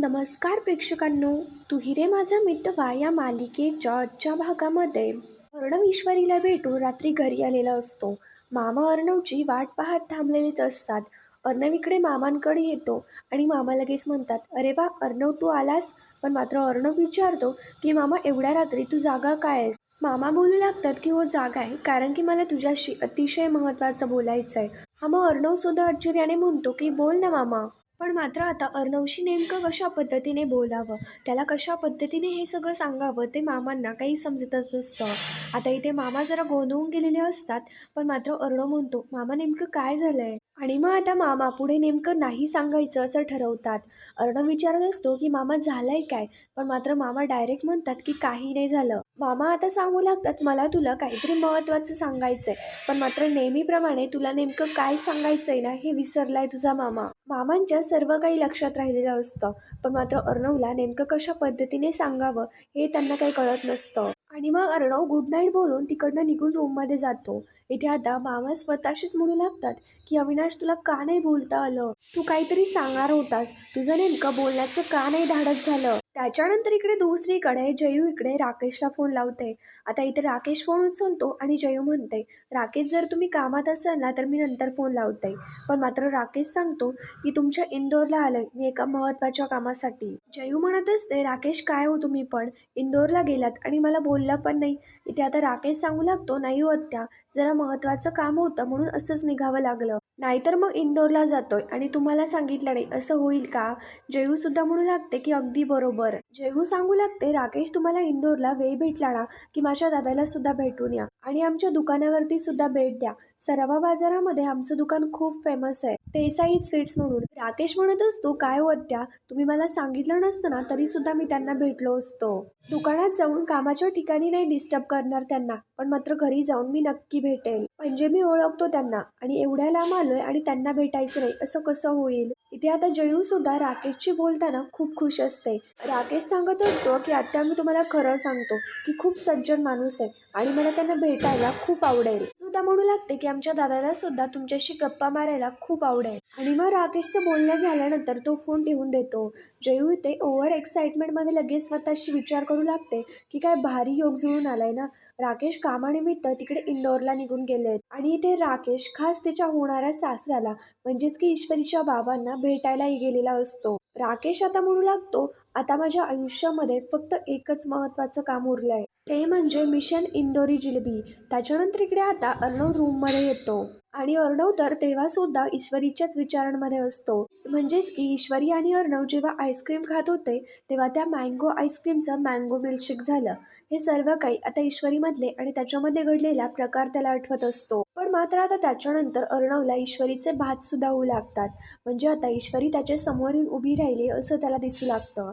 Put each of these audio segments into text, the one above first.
नमस्कार प्रेक्षकांनो तू हिरे माझा मितवा या मालिकेच्या आजच्या भागामध्ये. अर्णव ईश्वरीला भेटून रात्री घरी आलेला असतो. मामा अर्णवची वाट पाहत थांबलेलेच असतात. अर्णव इकडे मामांकडे येतो आणि मामा लगेच म्हणतात अरे वा अर्णव तू आलास? पण मात्र अर्णव विचारतो की मामा एवढ्या रात्री तू जागा काय आहेस? मामा बोलू लागतात की हो जागा आहे. कारण की मला तुझ्याशी अतिशय महत्त्वाचं बोलायचं आहे हा मग अर्णव सुद्धा आश्चर्याने म्हणतो की बोल ना मामा. पण मात्र आता अर्णवशी नेमकं कशा पद्धतीने बोलावं? त्याला कशा पद्धतीने हे सगळं सांगावं ते मामांना काही समजतच नसतं. आता इथे मामा जरा गोंधळून गेलेले असतात पण मात्र अर्णव म्हणतो मामा नेमकं काय झालं आहे आणि मग आता मामा पुढे नेमकं नाही सांगायचं असं ठरवतात. अर्णव विचारत असतो की मामा झालंय काय? पण मात्र मामा डायरेक्ट म्हणतात की काही नाही झालं. मामा आता सांगू लागतात मला तुला काहीतरी महत्त्वाचं सांगायचंय. पण मात्र नेहमीप्रमाणे तुला नेमकं काय सांगायचंय ना हे विसरलाय तुझा मामा. मामांच्या सर्व काही लक्षात राहिलेलं असतं. पण मात्र अर्णवला नेमकं कशा पद्धतीने सांगावं हे त्यांना काही कळत नसतं. आणि मग अर्णव गुड नाईट बोलून तिकडनं निघून रूममध्ये जातो. इथे आता मामा स्वतःशीच म्हणू लागतात की अविनाश तुला का नाही बोलता आलं? तू काहीतरी सांगणार होतास. तुझं नेमकं बोलण्याचं का नाही धाडत झालं? त्याच्यानंतर इकडे दुसरीकडे जयू इकडे राकेशला फोन लावते. आता इथे राकेश फोन उचलतो आणि जयू म्हणते राकेश जर तुम्ही कामात असाल ना तर मी नंतर फोन लावते. पण मात्र राकेश सांगतो की तुमच्या इंदोरला आलोय मी एका महत्त्वाच्या कामासाठी. जयू म्हणत असते राकेश काय हो तुम्ही पण? इंदोरला गेलात आणि मला बोलला पण नाही. इथे आता राकेश सांगू लागतो नाही हो आत्या जरा महत्त्वाचं काम होतं म्हणून असंच निघावं लागलं. नाहीतर मग इंदोरला जातोय. आणि तुम्हाला सांगितलं नाही असं होईल का? जयू म्हणू लागते की अगदी बरोबर. जयू सांगू लागते राकेश तुम्हाला इंदोरला वेळ भेटला ना की माझ्या दादाला सुद्धा भेटून या. आणि आमच्या दुकानावरती सुद्धा भेट द्या. सरावा बाजारामध्ये आमचं दुकान खूप फेमस आहे. देसाई स्वीट्स म्हणून. राकेश म्हणत असतो काय होत आत्या? तुम्ही मला सांगितलं नसतं ना तरी सुद्धा मी त्यांना भेटलो असतो. दुकानात जाऊन कामाच्या ठिकाणी नाही डिस्टर्ब करणार त्यांना पण मात्र घरी जाऊन मी नक्की भेटेल. म्हणजे मी ओळखतो त्यांना आणि एवढ्या लांब आलोय आणि त्यांना भेटायचं नाही असं कसं होईल? इथे आता जयू सुद्धा राकेशची बोलताना खूप खुश असते. राकेश सांगत असतो की आता मी तुम्हाला खरं सांगतो की खूप सज्जन माणूस आहे आणि मला त्यांना भेटायला खूप आवडेल. सुद्धा म्हणू लागते की आमच्या दादाला सुद्धा तुमच्याशी गप्पा मारायला खूप आवडेल. आणि मग राकेशचं बोलणं झाल्यानंतर तो फोन ठेवून देतो. जयू इथे ओव्हर एक्साइटमेंटमध्ये लगेच स्वतःशी विचार करू लागते की काय भारी योग जुळून आलाय ना. राकेश कामानिमित्त तिकडे इंदोरला निघून गेले. आणि इथे राकेश खास त्याच्या होणाऱ्या सासऱ्याला म्हणजेच की ईश्वरीच्या बाबांना भेटायलाही गेलेला असतो. राकेश आता म्हणू लागतो आता माझ्या आयुष्यामध्ये फक्त एकच महत्त्वाचं काम उरलं आहे ते म्हणजे मिशन इंदोरी जिलेबी. त्याच्यानंतर इकडे आता अर्णव रूममध्ये येतो. आणि अर्णव तर तेव्हा सुद्धा ईश्वरीच्याच विचारांमध्ये असतो. म्हणजेच की ईश्वरी आणि अर्णव जेव्हा आईस्क्रीम खात होते तेव्हा त्या मँगो आईस्क्रीमचं मँगो मिल्कशेक झालं. हे सर्व काही आता ईश्वरीमधले आणि त्याच्यामध्ये घडलेला प्रकार त्याला आठवत असतो. पण मात्र आता त्याच्यानंतर अर्णवला ईश्वरीचे भात सुद्धा होऊ लागतात. म्हणजे आता ईश्वरी त्याच्या समोरून उभी राहिली असं त्याला दिसू लागतं.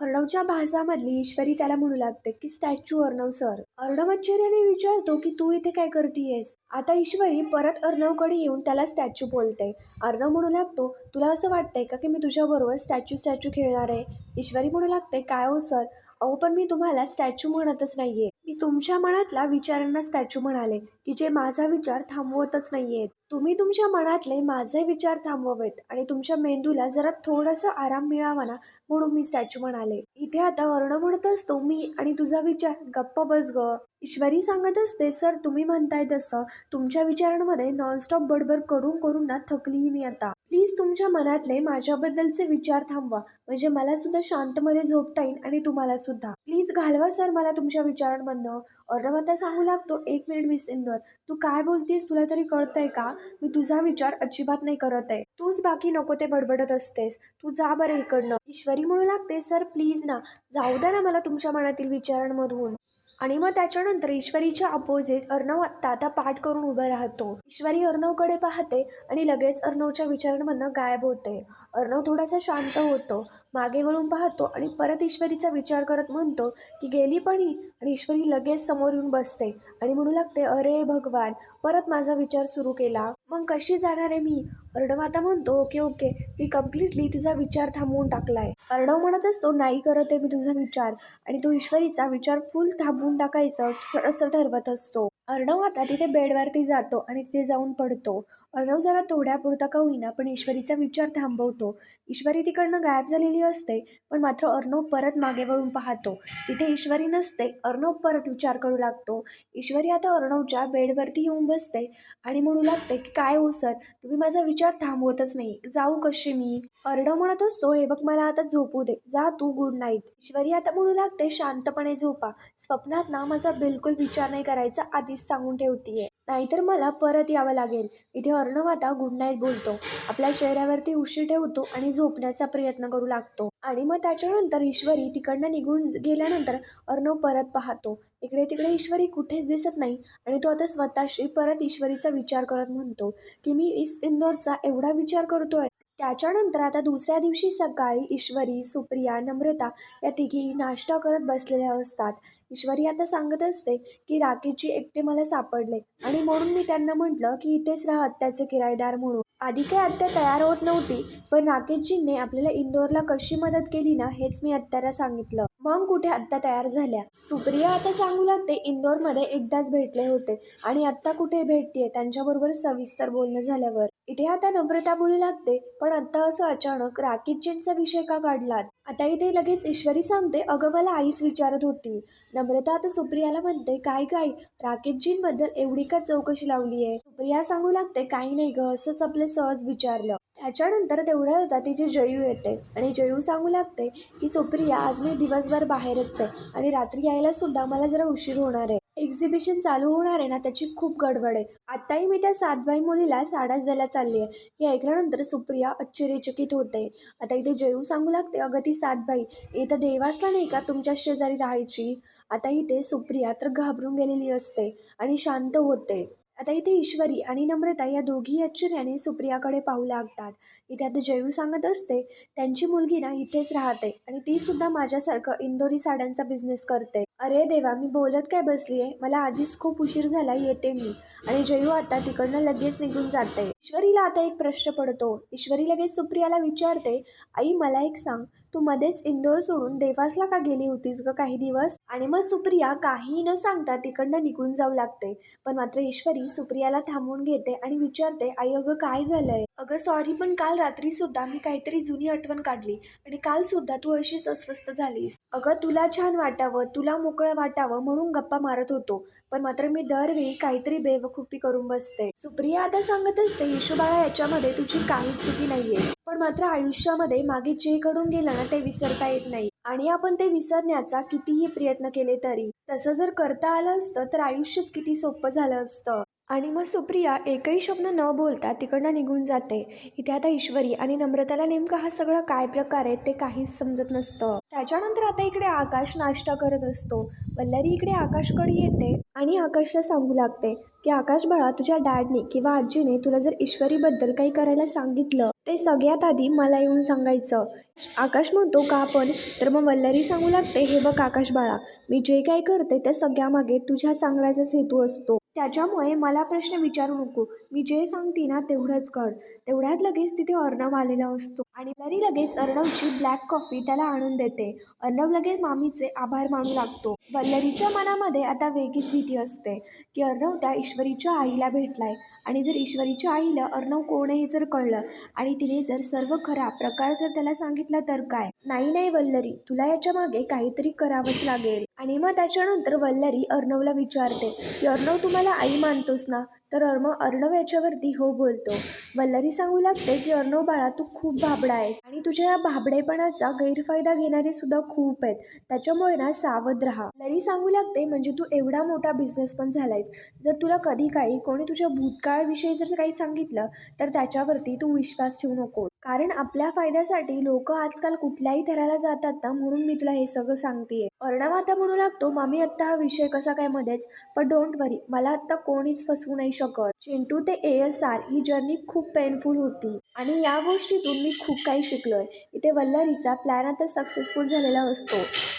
अर्णवच्या भासामधली ईश्वरी त्याला म्हणू लागते की स्टॅच्यू अर्णव सर. अर्णव आश्चर्याने विचारतो की तू इथे काय करतीयस? आता ईश्वरी परत अर्णवकडे येऊन त्याला स्टॅच्यू बोलते. अर्णव म्हणू लागतो तुला असं वाटतंय का की मी तुझ्याबरोबर स्टॅच्यू स्टॅच्यू खेळणार आहे? ईश्वरी म्हणू लागते काय हो सर? अहो पण मी तुम्हाला स्टॅच्यू म्हणतच नाहीये. मी तुमच्या मनातला विचारांना स्टॅच्यू म्हणाले की जे माझा विचार थांबवतच नाहीयेत. तुम्ही तुमच्या मनातले माझे विचार थांबवावेत आणि तुमच्या मेंदूला जरा थोडासा आराम मिळावा ना म्हणून मी स्टॅच्यू म्हणाले. इथे आता वर्ण म्हणत असतो मी आणि तुझा विचार गप्प बस ग. ईश्वरी सांगत असते सर तुम्ही म्हणताय तसं. तुमच्या विचारांमध्ये नॉनस्टॉप बडबड करून करून ना थकलीही मी आता. प्लीज तुमच्या मनातले माझ्याबद्दलचे विचार थांबवा. म्हणजे मला सुद्धा शांतमध्ये झोपता येईल आणि तुम्हाला सुद्धा. प्लीज घालवा सर मला तुमच्या विचारांमधनं. अर्णव आता सांगू लागतो एक मिनिट मिस इंदोर. तू काय बोलतेस? तुला तरी कळतंय का? मी तुझा विचार अजिबात नाही करत आहे. तूच बाकी नको ते बडबडत असतेस. तू जा बरं इकडनं. ईश्वरी म्हणू लागते सर प्लीज ना. जाऊ द्या ना मला तुमच्या मनातील विचारांमधून. आणि मग त्याच्यानंतर ईश्वरीच्या अपोजिट अर्णव आत्ता आता पाठ करून उभं राहतो. ईश्वरी अर्णवकडे पाहते आणि लगेच अर्णवच्या विचारांमधनं गायब होते. अर्णव थोडासा शांत होतो मागे वळून पाहतो आणि परत ईश्वरीचा विचार करत म्हणतो की गेली पण ही आणि ईश्वरी लगेच समोर येऊन बसते आणि म्हणू लागते अरे भगवान परत माझा विचार सुरू केला. मग कशी जाणार आहे मी? अर्णव आता म्हणतो ओके ओके मी कम्प्लिटली तुझा विचार थांबवून टाकलाय. अर्णव म्हणत असतो नाही करत आहे मी तुझा विचार. आणि तो ईश्वरीचा विचार फुल थांबवून टाकायचं असं ठरवत असतो. अर्णव आता तिथे बेडवरती जातो आणि तिथे जाऊन पडतो. अर्णव जरा थोड्यापुरता का होईना पण ईश्वरीचा विचार थांबवतो. ईश्वरी तिकडनं गायब झालेली असते पण मात्र अर्णव परत मागे वळून पाहतो. तिथे ईश्वरी नसते अर्णव परत विचार करू लागतो. ईश्वरी आता अर्णवच्या बेडवरती येऊन बसते आणि म्हणू लागते की काय हो सर? तुम्ही माझा विचार थांबवतच नाही. जाऊ कशी मी? अर्णव म्हणत असतो हे बघ मला आता झोपू दे. जा तू गुड नाईट. ईश्वरी आता म्हणू लागते शांतपणे झोपा. स्वप्नात ना माझा बिलकुल विचार नाही करायचा आधीच सांगून ठेवतीये. नाहीतर मला परत यावं लागेल. इथे अर्णव आता गुड नाईट बोलतो. आपल्या चेहऱ्यावरती उशी ठेवतो आणि झोपण्याचा प्रयत्न करू लागतो. आणि मग त्याच्यानंतर ईश्वरी तिकडनं निघून गेल्यानंतर अर्णव परत पाहतो. इकडे तिकडे ईश्वरी कुठेच दिसत नाही. आणि तो आता स्वतःशी परत ईश्वरीचा विचार करत म्हणतो की मी इस इंदोरचा एवढा विचार करतोय त्याच्यानंतर आता दुसऱ्या दिवशी सकाळी ईश्वरी सुप्रिया नम्रता या तिघी नाश्ता करत बसलेल्या असतात. ईश्वरी आता सांगत असते की राकेशजी एकटे मला सापडले आणि म्हणून मी त्यांना म्हटलं की इथेच राहा त्याचे किरायदार म्हणून. आधी काय आत्या तयार होत नव्हती पण राकेशजींनी आपल्याला इंदोरला कशी मदत केली ना हेच मी आत्याला सांगितलं. मग कुठे आत्ता तयार झाल्या? सुप्रिया आता सांगू लागते इंदोरमध्ये एकदाच भेटले होते आणि आत्ता कुठे भेटतीये त्यांच्याबरोबर सविस्तर बोलणं झाल्यावर. इथे आता नम्रता बोलू लागते पण आत्ता असं अचानक राकेशजींचा विषय का काढलात? आता इथे लगेच ईश्वरी सांगते अगं मला आईच विचारत होती. नम्रता आता सुप्रियाला म्हणते काय काय राकेशजींबद्दल एवढी का चौकशी लावली आहे सुप्रिया सांगू लागते काही नाही ग असंच आपलं सहज विचारलं. त्याच्यानंतर तेवढ्या होता तिची जयू येते आणि जयू सांगू लागते की सुप्रिया आज मी दिवसभर बाहेरच आहे आणि रात्री यायला सुद्धा मला जरा उशीर होणार आहे. एक्झिबिशन चालू होणार आहे ना त्याची खूप गडबड आहे. आत्ताही मी त्या सातबाई मुलीला साडाच द्यायला चालली आहे. हे ऐकल्यानंतर सुप्रिया आश्चर्यचकित होते. आता इथे जयू सांगू लागते अगं ती सातबाई इथं देवासला नाही का तुमच्या शेजारी राहायची? आता इथे सुप्रिया तर घाबरून गेलेली असते आणि शांत होते. आता इथे ईश्वरी आणि नम्रता या दोघी आश्चर्याने सुप्रियाकडे पाहू लागतात. इथे आता जयू सांगत असते त्यांची मुलगी ना इथेच राहते आणि ती सुद्धा माझ्यासारखं इंदोरी साड्यांचा बिझनेस करते. अरे देवा मी बोलत काय बसली आहे मला आधीच खूप उशीर झाला येते मी. आणि जयू आता तिकडनं लगेच निघून जाते ईश्वरीला आता एक प्रश्न पडतो. ईश्वरी लगेच सुप्रियाला विचारते आई मला एक सांग. तू मध्येच इंदोर सोडून देवासला का गेली होतीस ग काही दिवस? आणि मग सुप्रिया काही न सांगता तिकडनं निघून जाऊ लागते. पण मात्र ईश्वरी सुप्रियाला थांबवून घेते आणि विचारते आई अगं काय झालंय? अगं सॉरी पण काल रात्री सुद्धा मी काहीतरी जुनी आठवण काढली आणि काल सुद्धा तू अशीच अस्वस्थ झालीस. अगं तुला छान वाटावं तुला मोकळं वाटावं म्हणून गप्पा मारत होतो पण मात्र मी दरवेळी काहीतरी बेवकुफी करून बसते. सुप्रिया आता सांगत असते येशू याच्यामध्ये तुझी काहीच चुकी नाहीये. पण मात्र आयुष्यामध्ये मागे जे घडून गेलं ना ते विसरता येत नाही. आणि आपण ते विसरण्याचा कितीही प्रयत्न केले तरी तसं जर करता आलं असतं तर आयुष्यच किती सोपं झालं असतं. आणि मग सुप्रिया एकही शब्द न बोलता तिकडनं निघून जाते. इथे आता ईश्वरी आणि नम्रताला नेमका हा सगळं काय प्रकार आहे ते काहीच समजत नसतं. त्याच्यानंतर आता इकडे आकाश नाश्ता करत असतो. वल्लरी इकडे आकाशकडे येते आणि आकाशला सांगू लागते की आकाश बाळा तुझ्या डॅडने किंवा आजीने तुला जर ईश्वरीबद्दल काही करायला सांगितलं ते सगळ्यात आधी मला येऊन सांगायचं. आकाश म्हणतो का आपण तर मग वल्लरी सांगू लागते हे बघ आकाश बाळा मी जे काही करते त्या सगळ्यामागे तुझ्या चांगल्याचाच हेतू असतो. त्याच्यामुळे मला प्रश्न विचारू नको. मी जे सांगते ना तेवढंच कर तेवढ्यात लगेच तिथे अर्णव आलेला असतो. आणि तरी लगेच अर्णवची ब्लॅक कॉफी त्याला आणून देते. अर्णव लगेच मामीचे आभार मानू लागतो. वल्लरीच्या मनामध्ये आता वेगळीच भीती असते की अर्णव त्या ईश्वरीच्या आईला भेटलाय. आणि जर ईश्वरीच्या आईला अर्णव कोण हे जर कळलं आणि तिने जर सर्व खरा प्रकार जर त्याला सांगितला तर काय? नाही नाही वल्लरी तुला याच्या मागे काहीतरी करावंच लागेल. आणि मग त्याच्यानंतर वल्लरी अर्णवला विचारते की अर्णव तुम्हाला आई मानतोस ना? तर अर्म अर्णव याच्यावरती हो बोलतो. वल्लरी सांगू लागते की अर्णव बाळा तू खूप भाबडा आहेस. आणि तुझ्या या भाबडेपणाचा गैरफायदा घेणारे सुद्धा खूप आहेत. त्याच्यामुळे ना सावध राहा. वल्लरी सांगू लागते म्हणजे तू एवढा मोठा बिझनेस पण झालायस. जर तुला कधी काही कोणी तुझ्या भूतकाळाविषयी जर काही सांगितलं तर त्याच्यावरती तू विश्वास ठेवू नको. कारण आपल्या फायद्यासाठी लोक आजकाल कुठल्याही थराला जातात ना म्हणून मी तुला हे सगळं सांगतेय. अर्णव आता म्हणू लागतो मामी आत्ता हा विषय कसा काय मध्येच? पण डोंट वरी मला आत्ता कोणीच फसवू नाही शकत चिंटू ते ए एस आर ही जर्नी खूप पेनफुल होती. आणि या गोष्टीतून मी खूप काही शिकलोय. इथे वल्लरीचा प्लॅन आता सक्सेसफुल झालेला असतो.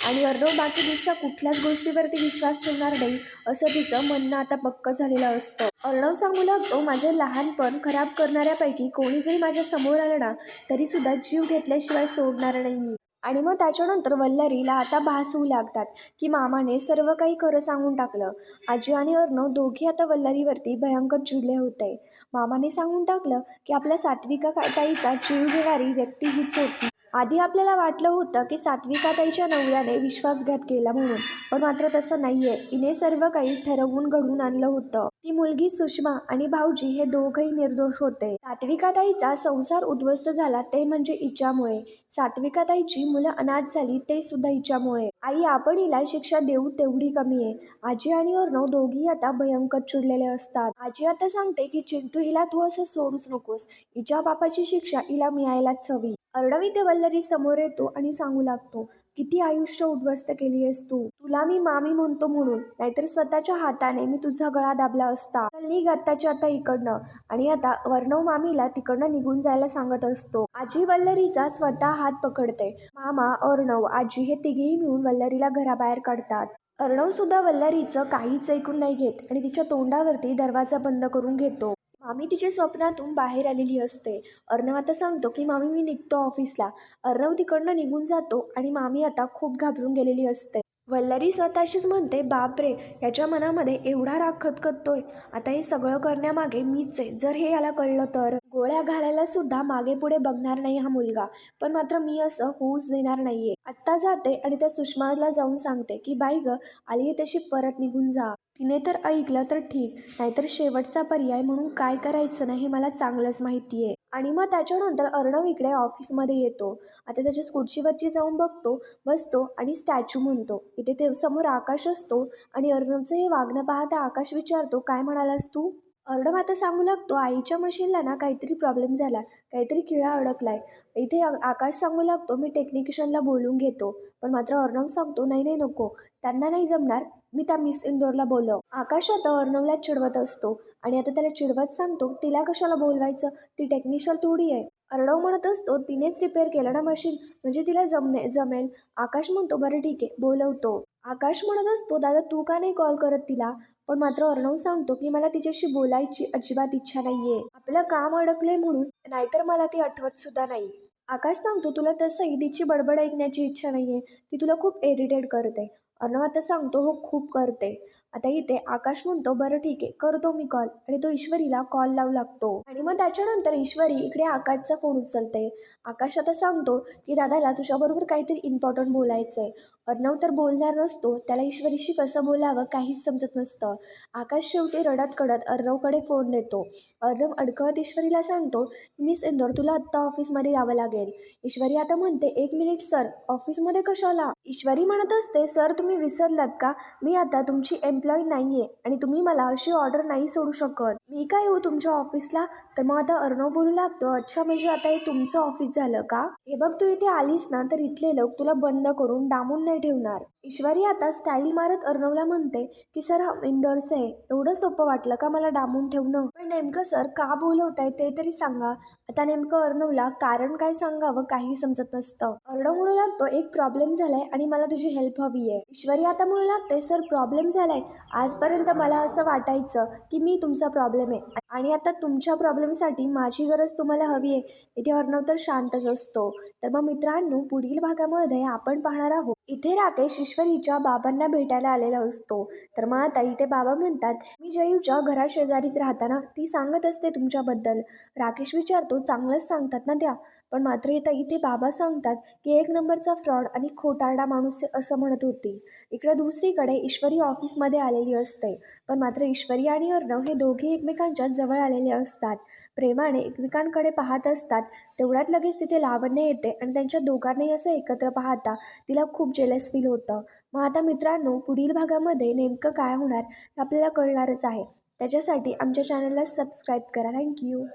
आणि अर्णव बाकी दुसऱ्या कुठल्याच गोष्टीवरती विश्वास ठेवणार नाही असं तिचं म्हणणं आता पक्क झालेलं असतं. अर्णव सांगू लागतो माझे लहानपण खराब करणाऱ्यापैकी कोणी जरी माझ्यासमोर आलं ना तरी सुद्धा जीव घेतल्याशिवाय सोडणार नाही मी. आणि मग त्याच्यानंतर वल्लरीला आता भास होऊ लागतात की मामाने सर्व काही खरं सांगून टाकलं. आजी आणि अर्णव दोघी आता वल्लरीवरती भयंकर चिडले होते. मामाने सांगून टाकलं की आपल्या सात्विका का- ताईचा जीव घेणारी व्यक्ती हीच होती. आधी आपल्याला वाटलं होतं की सात्विका ताईच्या नवऱ्याने विश्वासघात केला म्हणून पण मात्र तसं नाही आहे हिने सर्व काही ठरवून घडवून आणलं होतं. ती मुलगी सुषमा आणि भाऊजी हे दोघही निर्दोष होते. सात्विकाताईचा संसार उद्ध्वस्त झाला ते म्हणजे इच्यामुळे सात्विकाताईची मुलं अनाथ झाली ते सुद्धा हिच्यामुळे. आई आपण हिला शिक्षा देऊ तेवढी कमी आहे. आजी आणि अर्णव दोघी आता भयंकर चिडलेले असतात. आजी आता सांगते की चिंटू हिला तू असं सोडूच नकोस. हिच्या बापाची शिक्षा हिला मिळायलाच हवी. अर्णवी ते वल्लरी समोर येतो आणि सांगू लागतो किती आयुष्य उद्ध्वस्त केली आहेस तू. तुला मी मामी म्हणतो म्हणून. नाहीतर स्वतःच्या हाताने मी तुझा गळा दाबला असता. चल निघ आत्ताच्या आता इकडनं. आणि आता वर्णव मामीला तिकडनं निघून जायला सांगत असतो. आजी वल्लरीचा स्वतः हात पकडते. मामा अर्णव आजी हे तिघेही मिळून वल्लरीला घराबाहेर काढतात. अर्णव सुद्धा वल्लरीचं काहीच ऐकून नाही घेत आणि तिच्या तोंडावरती दरवाजा बंद करून घेतो. मामी तिच्या स्वप्नातून बाहेर आलेली असते. अर्णव आता सांगतो की मामी मी निघतो ऑफिसला. अर्णव तिकडनं निघून जातो आणि मामी आता खूप घाबरून गेलेली असते. वल्लरी स्वतःशीच म्हणते बापरे याच्या मनामध्ये एवढा राग खतखततोय. आता हे सगळं करण्यामागे मीच आहे. जर हे याला कळलं तर? गोळ्या घालायला सुद्धा मागे पुढे बघणार नाही हा मुलगा. पण मात्र मी असं होऊच देणार नाहीये. आत्ता जाते आणि त्या सुषमाला जाऊन सांगते की बाई ग आली तशी परत निघून जा. तिने तर ऐकलं तर ठीक नाहीतर शेवटचा पर्याय म्हणून काय करायचं नाही हे मला चांगलंच माहिती आहे. आणि मग त्याच्यानंतर अर्णव इकडे ऑफिसमध्ये येतो. आता त्याच्या स्कुडशीवरची जाऊन बघतो बसतो आणि स्टॅच्यू म्हणतो. इथे ते समोर आकाश असतो आणि अर्णवचं हे वागणं पाहता आकाश विचारतो काय म्हणालास तू? अर्णव आता सांगू लागतो आईच्या मशीनला ना काहीतरी प्रॉब्लेम झाला. काहीतरी किळा अडकलाय. इथे आकाश सांगू लागतो मी टेक्निशियनला बोलून घेतो. पण मात्र अर्णव सांगतो नाही नाही नको. त्यांना नाही जमणार. मी त्या मिस इंदोरला बोलव आकाश आता अर्णवला चिडवत असतो आणि आता त्याला चिडवत सांगतो तिला कशाला बोलवायचं? ती टेक्निशियल थोडी आहे. अर्णव म्हणत असतो तिनेच रिपेअर केलं ना मशीन म्हणजे तिला जमणे जमेल. आकाश म्हणतो बरं ठीक आहे. बोलवतो. आकाश म्हणत असतो दादा तू का नाही कॉल करत तिला? पण मात्र अर्णव सांगतो की मला तिच्याशी बोलायची अजिबात इच्छा नाहीये. आपलं काम अडकले म्हणून नाहीतर मला ती आठवत सुद्धा नाही. आकाश सांगतो तुला तसंही तिची बडबड ऐकण्याची इच्छा नाहीये. ती तुला खूप इरिटेट करते. अर्णव आता सांगतो हो खूप करते. आता इथे आकाश म्हणतो बरं ठीक आहे करतो मी कॉल आणि तो ईश्वरीला कॉल लावू लागतो. आणि मग त्याच्यानंतर ईश्वरी इकडे आकाशचा फोन उचलते. आकाश आता सांगतो की दादाला तुझ्याबरोबर काहीतरी इम्पॉर्टंट बोलायचं आहे अर्णव तर बोलणार नसतो त्याला ईश्वरीशी कसं बोलावं काहीच समजत नसतं. आकाश शेवटी रडत कडत अर्णवकडे फोन देतो. अर्णव अडकवत ईश्वरीला सांगतो मिस इंदोर तुला आत्ता ऑफिसमध्ये यावं लागेल. ईश्वरी आता म्हणते एक मिनिट सर ऑफिसमध्ये कशाला? ईश्वरी म्हणत असते सर तुम्ही विसरलात का? मी आता तुमची एम एम्प्लॉई नाही आहे आणि तुम्ही मला अशी ऑर्डर नाही सोडू शकत. मी काय येऊ तुमच्या ऑफिसला? तर मग आता अर्णव बोलू लागतो. अच्छा म्हणजे आता हे तुमचं ऑफिस झालं का? हे बघ तू इथे आलीस ना तर इथले लोक तुला बंद करून डांबून नाही ठेवणार. ईश्वरी आता स्टाईल मारत अर्णवला म्हणते की सर हा इंदोरचं आहे. एवढं सोपं वाटलं का मला डांबून ठेवणं? पण नेमकं सर का बोलवताय ते तरी सांगा. आता नेमकं अर्णवला कारण काय सांगावं काही समजत नसतं. अर्णव म्हणू लागतो एक प्रॉब्लेम झालाय आणि मला तुझी हेल्प हवी आहे. ईश्वरी आता म्हणू लागते सर प्रॉब्लेम झालाय. आजपर्यंत मला असं वाटायचं की मी तुमचा प्रॉब्लेम प्रॉब्लेम आहे. आणि आता तुमच्या प्रॉब्लेमसाठी माझी गरज तुम्हाला हवी आहे. इथे अर्णव तर शांतच असतो. तर मग मित्रांनो पुढील भागामध्ये आपण पाहणार आहोत. इथे राकेश ईश्वरीच्या बाबांना भेटायला आलेला असतो. तर मग आता इथे बाबा म्हणतात मी जयूच्या घराशेजारीच राहताना ती सांगत असते तुमच्याबद्दल राकेश विचारतो चांगलंच सांगतात ना त्या पण मात्र इथं इथे बाबा सांगतात की एक नंबरचा फ्रॉड आणि खोटारडा माणूस असं म्हणत होती. इकडे दुसरीकडे ईश्वरी ऑफिसमध्ये आलेली असते. पण मात्र ईश्वरी आणि अर्णव हे दोघे एकमेकांच्या जवळ आलेले असतात. प्रेमाने एकमेकांकडे पाहत असतात. तेवढ्यात लगेच तिथे लावण्य येते आणि त्यांच्या दोघांनाही असं एकत्र पाहता तिला खूप जेलस फील होतं. मग आता मित्रांनो पुढील भागामध्ये नेमकं काय होणार हे आपल्याला कळणारच आहे. त्याच्यासाठी आमच्या चॅनलला सबस्क्राईब करा. थँक्यू